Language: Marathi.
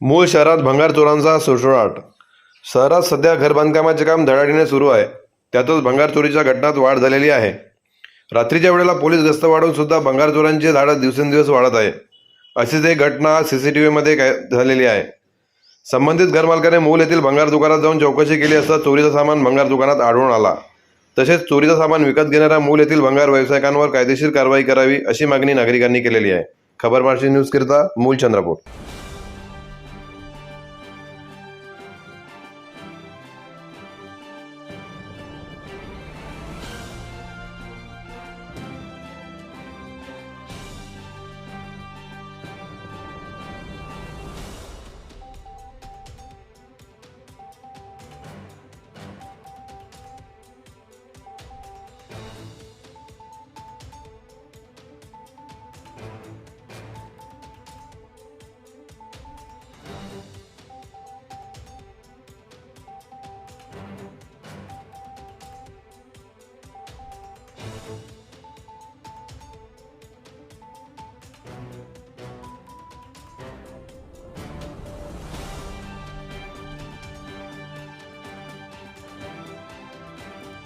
मूळ शहरात भंगार चोरांचा सुळसुळाट. शहरात सध्या घर बांधकामाचे काम धडाडीने सुरू आहे. त्यातच भंगार चोरीच्या घटनात वाढ झालेली आहे. रात्रीच्या वेळेला पोलीस गस्त वाढवून सुद्धा भंगार चोरांची धाडस दिवसेंदिवस वाढत आहे. अशीच एक घटना सी सी टी व्हीमध्ये काय झालेली आहे. संबंधित घरमालकाने मूल येथील भंगार दुकानात जाऊन चौकशी केली असता चोरीचा सामान भंगार दुकानात आढळून आला. तसेच चोरीचा सामान विकत घेणाऱ्या मूल येथील भंगार व्यावसायिकांवर कायदेशीर कारवाई करावी अशी मागणी नागरिकांनी केलेली आहे. खबर मार्शी न्यूज मूल चंद्रपूर.